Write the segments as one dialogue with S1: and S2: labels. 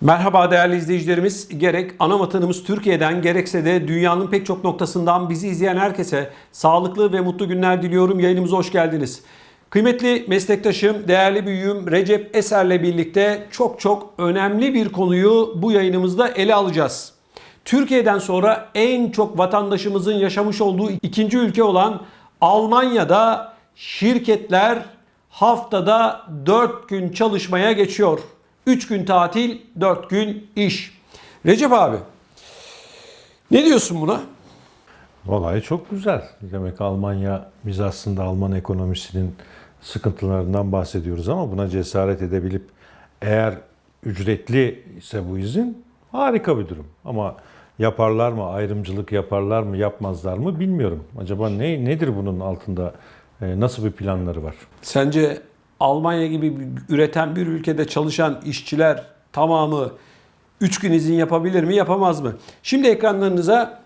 S1: Merhaba değerli izleyicilerimiz. Gerek ana vatanımız Türkiye'den gerekse de dünyanın pek çok noktasından bizi izleyen herkese sağlıklı ve mutlu günler diliyorum. Yayınımıza hoş geldiniz. Kıymetli meslektaşım, değerli büyüğüm Recep Eser'le birlikte çok çok önemli bir konuyu bu yayınımızda ele alacağız. Türkiye'den sonra en çok vatandaşımızın yaşamış olduğu ikinci ülke olan Almanya'da şirketler haftada 4 gün çalışmaya geçiyor. 3 gün tatil, 4 gün iş. Recep abi, ne diyorsun buna?
S2: Olay çok güzel. Demek Almanya biz aslında Alman ekonomisinin sıkıntılarından bahsediyoruz ama buna cesaret edebilip eğer ücretli ise bu izin harika bir durum. Ama yaparlar mı, ayrımcılık yaparlar mı, yapmazlar mı bilmiyorum. Acaba ne nedir bunun altında, nasıl bir planları var?
S1: Sence Almanya gibi bir- üreten bir ülkede çalışan işçiler tamamı 3 gün izin yapabilir mi, yapamaz mı? Şimdi ekranlarınıza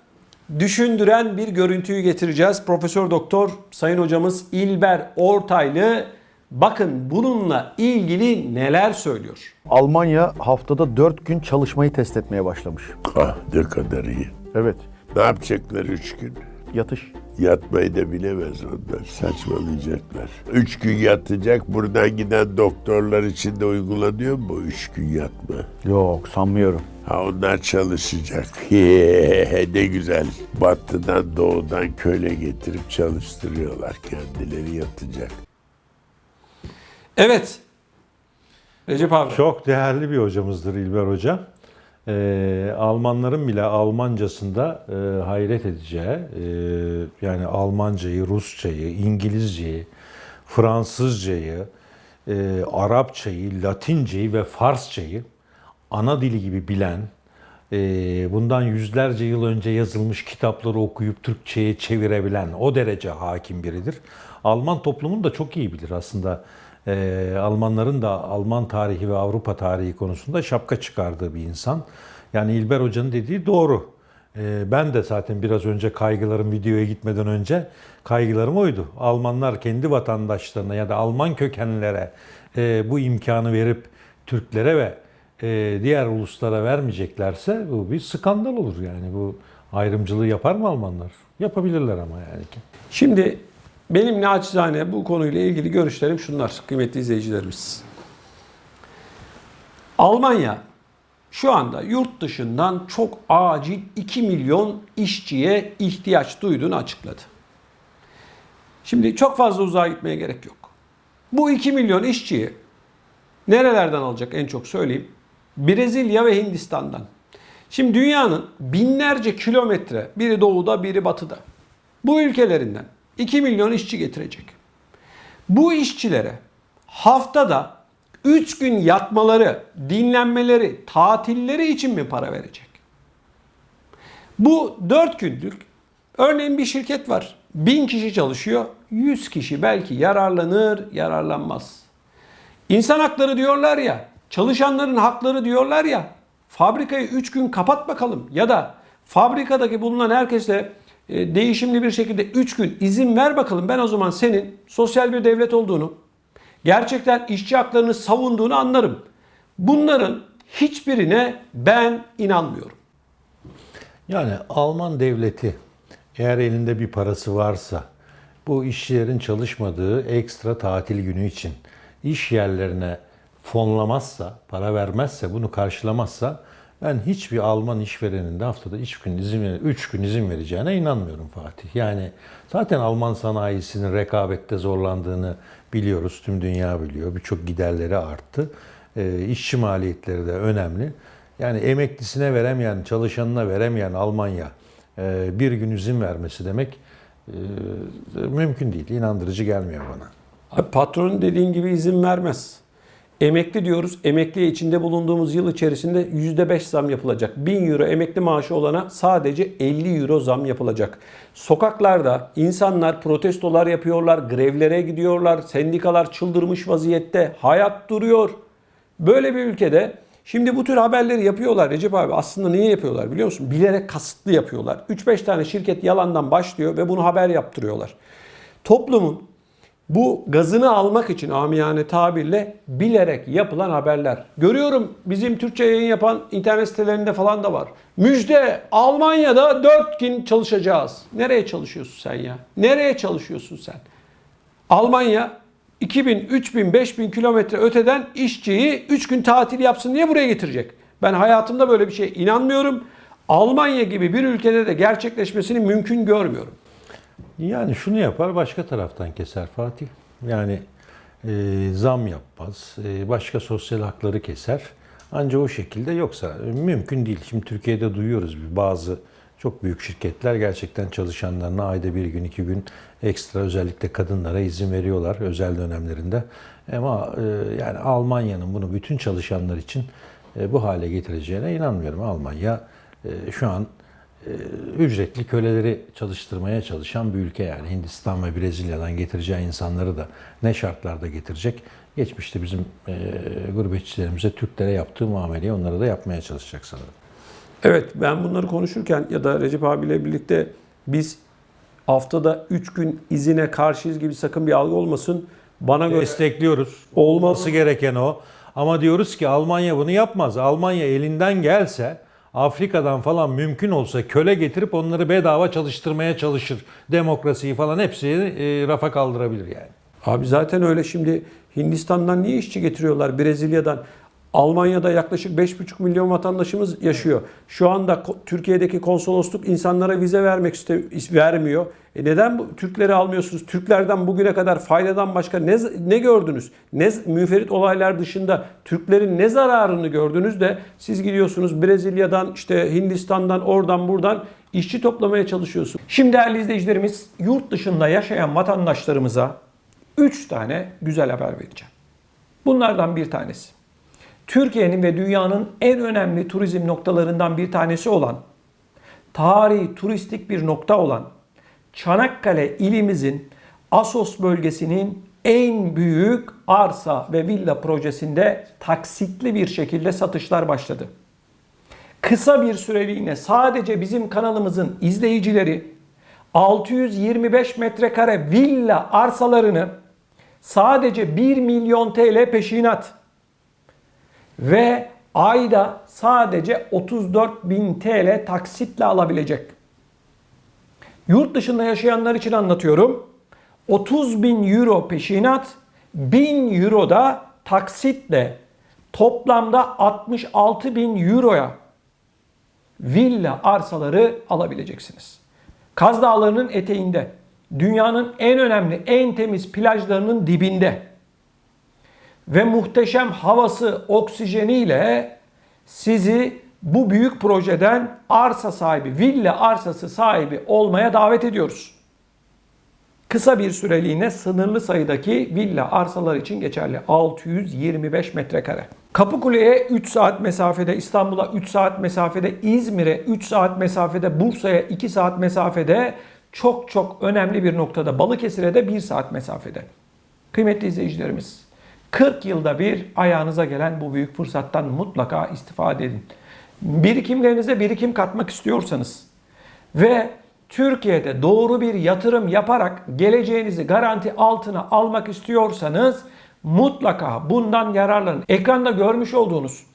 S1: düşündüren bir görüntüyü getireceğiz. Profesör Doktor Sayın Hocamız İlber Ortaylı bakın bununla ilgili neler söylüyor.
S3: Almanya haftada 4 gün çalışmayı test etmeye başlamış.
S4: Ah ne kadar iyi.
S3: Evet,
S4: Ne yapacaklar üç gün?
S3: yatış.
S4: Yatmayı da bilemez onlar. Saçmalayacaklar. Üç gün yatacak. Buradan giden doktorlar için de uygulanıyor mu bu üç gün yatma?
S3: Yok, sanmıyorum.
S4: Ha onlar çalışacak. ne güzel. Batıdan doğudan köle getirip çalıştırıyorlar. Kendileri yatacak.
S1: Evet. Recep abi.
S2: Çok değerli bir hocamızdır İlber Hoca. Ee, Almanların bile Almancasında e, hayret edeceği, e, yani Almancayı, Rusçayı, İngilizceyi, Fransızcayı, e, Arapçayı, Latinceyi ve Farsçayı ana dili gibi bilen, e, bundan yüzlerce yıl önce yazılmış kitapları okuyup Türkçe'ye çevirebilen o derece hakim biridir. Alman toplumunu da çok iyi bilir aslında. E, Almanların da Alman tarihi ve Avrupa tarihi konusunda şapka çıkardığı bir insan. Yani İlber Hoca'nın dediği doğru. E, ben de zaten biraz önce kaygılarım videoya gitmeden önce kaygılarım oydu. Almanlar kendi vatandaşlarına ya da Alman kökenlilere e, bu imkanı verip Türklere ve e, diğer uluslara vermeyeceklerse bu bir skandal olur yani. Bu ayrımcılığı yapar mı Almanlar? Yapabilirler ama yani.
S1: Şimdi benim naçizane bu konuyla ilgili görüşlerim şunlar kıymetli izleyicilerimiz. Almanya şu anda yurt dışından çok acil 2 milyon işçiye ihtiyaç duyduğunu açıkladı. Şimdi çok fazla uzağa gitmeye gerek yok. Bu 2 milyon işçiyi nerelerden alacak en çok söyleyeyim. Brezilya ve Hindistan'dan. Şimdi dünyanın binlerce kilometre biri doğuda biri batıda. Bu ülkelerinden 2 milyon işçi getirecek. Bu işçilere haftada 3 gün yatmaları, dinlenmeleri, tatilleri için mi para verecek? Bu 4 günlük örneğin bir şirket var. 1000 kişi çalışıyor. 100 kişi belki yararlanır, yararlanmaz. İnsan hakları diyorlar ya, çalışanların hakları diyorlar ya, fabrikayı 3 gün kapat bakalım ya da fabrikadaki bulunan herkese değişimli bir şekilde 3 gün izin ver bakalım. Ben o zaman senin sosyal bir devlet olduğunu, gerçekten işçi haklarını savunduğunu anlarım. Bunların hiçbirine ben inanmıyorum.
S2: Yani Alman devleti eğer elinde bir parası varsa bu işçilerin çalışmadığı ekstra tatil günü için iş yerlerine fonlamazsa, para vermezse, bunu karşılamazsa ben hiçbir Alman işverenin de haftada 3 gün izin 3 gün izin vereceğine inanmıyorum Fatih. Yani zaten Alman sanayisinin rekabette zorlandığını biliyoruz. Tüm dünya biliyor. Birçok giderleri arttı. E, işçi maliyetleri de önemli. Yani emeklisine veremeyen, çalışanına veremeyen Almanya e, bir gün izin vermesi demek e, mümkün değil. İnandırıcı gelmiyor bana.
S1: Abi patronun dediğin gibi izin vermez. Emekli diyoruz. Emekliye içinde bulunduğumuz yıl içerisinde %5 zam yapılacak. 1000 euro emekli maaşı olana sadece 50 euro zam yapılacak. Sokaklarda insanlar protestolar yapıyorlar, grevlere gidiyorlar, sendikalar çıldırmış vaziyette, hayat duruyor. Böyle bir ülkede şimdi bu tür haberleri yapıyorlar Recep abi. Aslında niye yapıyorlar biliyor musun? Bilerek kasıtlı yapıyorlar. 3-5 tane şirket yalandan başlıyor ve bunu haber yaptırıyorlar. Toplumun Bu gazını almak için amiyane tabirle bilerek yapılan haberler. Görüyorum bizim Türkçe yayın yapan internet sitelerinde falan da var. Müjde Almanya'da 4 gün çalışacağız. Nereye çalışıyorsun sen ya? Nereye çalışıyorsun sen? Almanya 2000, 3000, 5000 kilometre öteden işçiyi 3 gün tatil yapsın diye buraya getirecek. Ben hayatımda böyle bir şeye inanmıyorum. Almanya gibi bir ülkede de gerçekleşmesini mümkün görmüyorum.
S2: Yani şunu yapar başka taraftan keser Fatih. Yani e, zam yapmaz, e, başka sosyal hakları keser. Ancak o şekilde yoksa e, mümkün değil. Şimdi Türkiye'de duyuyoruz bazı çok büyük şirketler gerçekten çalışanlarına ayda bir gün iki gün ekstra özellikle kadınlara izin veriyorlar özel dönemlerinde. Ama e, yani Almanya'nın bunu bütün çalışanlar için e, bu hale getireceğine inanmıyorum. Almanya e, şu an ücretli köleleri çalıştırmaya çalışan bir ülke yani Hindistan ve Brezilya'dan getireceği insanları da ne şartlarda getirecek? Geçmişte bizim e, gurbetçilerimize, Türklere yaptığı muameleyi onlara da yapmaya çalışacak sanırım.
S1: Evet ben bunları konuşurken ya da Recep abiyle birlikte biz haftada 3 gün izine karşıyız gibi sakın bir algı olmasın. Bana göre
S2: Destekliyoruz. Olması gereken o. Ama diyoruz ki Almanya bunu yapmaz. Almanya elinden gelse Afrika'dan falan mümkün olsa köle getirip onları bedava çalıştırmaya çalışır. Demokrasiyi falan hepsini e, rafa kaldırabilir yani.
S1: Abi zaten öyle şimdi Hindistan'dan niye işçi getiriyorlar Brezilya'dan? Almanya'da yaklaşık 5,5 milyon vatandaşımız yaşıyor. Şu anda Türkiye'deki konsolosluk insanlara vize vermek iste vermiyor. E neden bu Türkleri almıyorsunuz? Türklerden bugüne kadar faydadan başka ne ne gördünüz? Ne müferit olaylar dışında Türklerin ne zararını gördünüz de siz gidiyorsunuz Brezilya'dan işte Hindistan'dan oradan buradan işçi toplamaya çalışıyorsunuz. Şimdi değerli izleyicilerimiz yurt dışında yaşayan vatandaşlarımıza 3 tane güzel haber vereceğim. Bunlardan bir tanesi. Türkiye'nin ve dünyanın en önemli turizm noktalarından bir tanesi olan, tarihi turistik bir nokta olan Çanakkale ilimizin Asos bölgesinin en büyük arsa ve villa projesinde taksitli bir şekilde satışlar başladı. Kısa bir süreliğine sadece bizim kanalımızın izleyicileri 625 metrekare villa arsalarını sadece 1 milyon TL peşinat ve ayda sadece 34 bin TL taksitle alabilecek. Yurt dışında yaşayanlar için anlatıyorum. 30 bin euro peşinat, 1000 euro da taksitle toplamda 66 bin euroya villa arsaları alabileceksiniz. Kaz Dağları'nın eteğinde, dünyanın en önemli, en temiz plajlarının dibinde ve muhteşem havası, oksijeniyle sizi bu büyük projeden arsa sahibi, villa arsası sahibi olmaya davet ediyoruz. Kısa bir süreliğine sınırlı sayıdaki villa arsalar için geçerli. 625 metrekare. Kapıkule'ye 3 saat mesafede, İstanbul'a 3 saat mesafede, İzmir'e 3 saat mesafede, Bursa'ya 2 saat mesafede, çok çok önemli bir noktada Balıkesir'e de 1 saat mesafede. Kıymetli izleyicilerimiz, 40 yılda bir ayağınıza gelen bu büyük fırsattan mutlaka istifade edin. Birikimlerinize birikim katmak istiyorsanız ve Türkiye'de doğru bir yatırım yaparak geleceğinizi garanti altına almak istiyorsanız mutlaka bundan yararlanın. Ekranda görmüş olduğunuz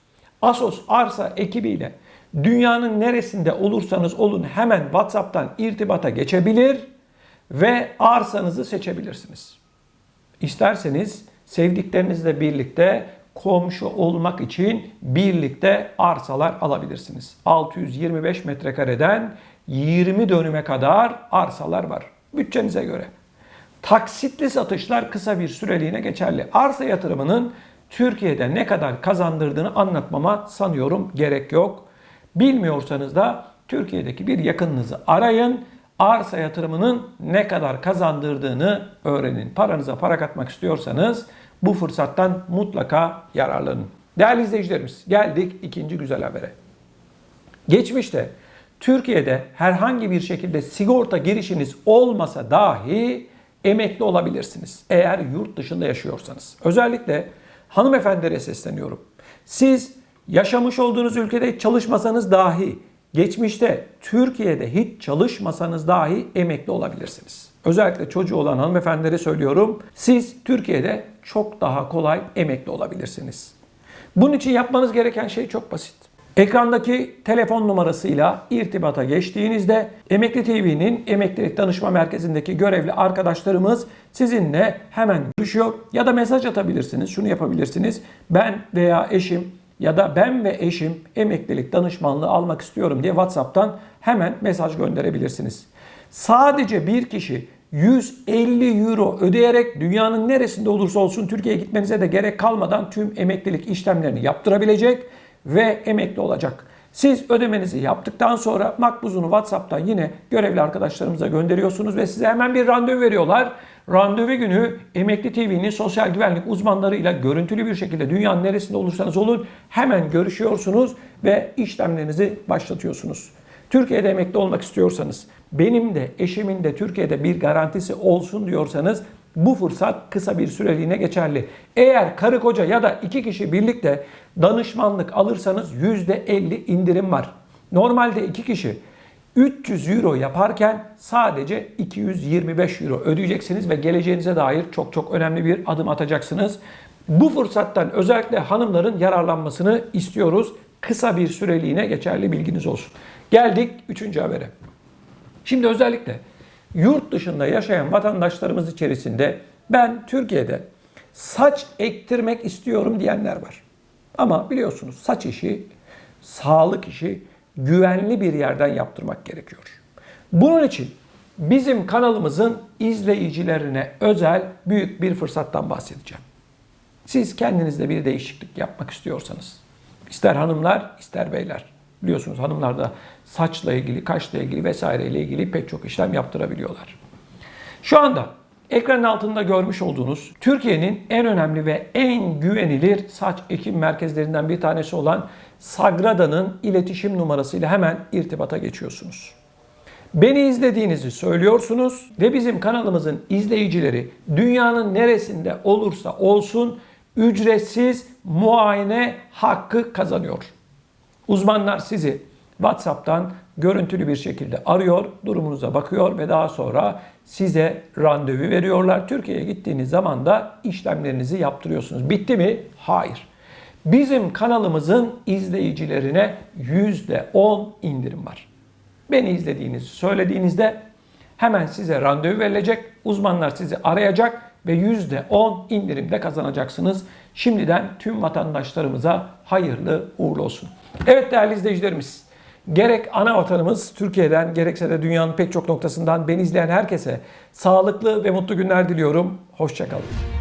S1: Asos Arsa ekibiyle dünyanın neresinde olursanız olun hemen WhatsApp'tan irtibata geçebilir ve arsanızı seçebilirsiniz. İsterseniz sevdiklerinizle birlikte komşu olmak için birlikte arsalar alabilirsiniz. 625 metrekareden 20 dönüme kadar arsalar var. Bütçenize göre. Taksitli satışlar kısa bir süreliğine geçerli. Arsa yatırımının Türkiye'de ne kadar kazandırdığını anlatmama sanıyorum gerek yok. Bilmiyorsanız da Türkiye'deki bir yakınınızı arayın. Arsa yatırımının ne kadar kazandırdığını öğrenin. Paranıza para katmak istiyorsanız bu fırsattan mutlaka yararlanın. Değerli izleyicilerimiz geldik ikinci güzel habere. Geçmişte Türkiye'de herhangi bir şekilde sigorta girişiniz olmasa dahi emekli olabilirsiniz. Eğer yurt dışında yaşıyorsanız. Özellikle hanımefendilere sesleniyorum. Siz yaşamış olduğunuz ülkede çalışmasanız dahi geçmişte Türkiye'de hiç çalışmasanız dahi emekli olabilirsiniz. özellikle çocuğu olan hanımefendilere söylüyorum. Siz Türkiye'de çok daha kolay emekli olabilirsiniz. Bunun için yapmanız gereken şey çok basit. Ekrandaki telefon numarasıyla irtibata geçtiğinizde Emekli TV'nin Emeklilik Danışma Merkezi'ndeki görevli arkadaşlarımız sizinle hemen görüşüyor ya da mesaj atabilirsiniz. Şunu yapabilirsiniz. Ben veya eşim ya da ben ve eşim emeklilik danışmanlığı almak istiyorum diye WhatsApp'tan hemen mesaj gönderebilirsiniz. Sadece bir kişi 150 euro ödeyerek dünyanın neresinde olursa olsun Türkiye'ye gitmenize de gerek kalmadan tüm emeklilik işlemlerini yaptırabilecek ve emekli olacak. Siz ödemenizi yaptıktan sonra makbuzunu WhatsApp'tan yine görevli arkadaşlarımıza gönderiyorsunuz ve size hemen bir randevu veriyorlar. Randevu günü Emekli TV'nin sosyal güvenlik uzmanlarıyla görüntülü bir şekilde dünyanın neresinde olursanız olun hemen görüşüyorsunuz ve işlemlerinizi başlatıyorsunuz. Türkiye'de emekli olmak istiyorsanız, benim de eşimin de Türkiye'de bir garantisi olsun diyorsanız bu fırsat kısa bir süreliğine geçerli. Eğer karı koca ya da iki kişi birlikte danışmanlık alırsanız %50 indirim var. Normalde iki kişi 300 euro yaparken sadece 225 euro ödeyeceksiniz ve geleceğinize dair çok çok önemli bir adım atacaksınız. Bu fırsattan özellikle hanımların yararlanmasını istiyoruz. Kısa bir süreliğine geçerli bilginiz olsun. Geldik üçüncü habere. Şimdi özellikle yurt dışında yaşayan vatandaşlarımız içerisinde ben Türkiye'de saç ektirmek istiyorum diyenler var. Ama biliyorsunuz saç işi, sağlık işi güvenli bir yerden yaptırmak gerekiyor. Bunun için bizim kanalımızın izleyicilerine özel büyük bir fırsattan bahsedeceğim. Siz kendinizde bir değişiklik yapmak istiyorsanız, ister hanımlar ister beyler, biliyorsunuz hanımlar da saçla ilgili, kaşla ilgili vesaireyle ilgili pek çok işlem yaptırabiliyorlar. Şu anda ekranın altında görmüş olduğunuz Türkiye'nin en önemli ve en güvenilir saç ekim merkezlerinden bir tanesi olan Sagrada'nın iletişim numarasıyla hemen irtibata geçiyorsunuz. Beni izlediğinizi söylüyorsunuz ve bizim kanalımızın izleyicileri dünyanın neresinde olursa olsun ücretsiz muayene hakkı kazanıyor. Uzmanlar sizi WhatsApp'tan görüntülü bir şekilde arıyor, durumunuza bakıyor ve daha sonra size randevu veriyorlar. Türkiye'ye gittiğiniz zaman da işlemlerinizi yaptırıyorsunuz. Bitti mi? Hayır. Bizim kanalımızın izleyicilerine %10 indirim var. Beni izlediğinizi söylediğinizde hemen size randevu verilecek. Uzmanlar sizi arayacak ve %10 indirimde kazanacaksınız. Şimdiden tüm vatandaşlarımıza hayırlı uğurlu olsun. Evet değerli izleyicilerimiz, gerek ana vatanımız Türkiye'den gerekse de dünyanın pek çok noktasından beni izleyen herkese sağlıklı ve mutlu günler diliyorum. Hoşçakalın.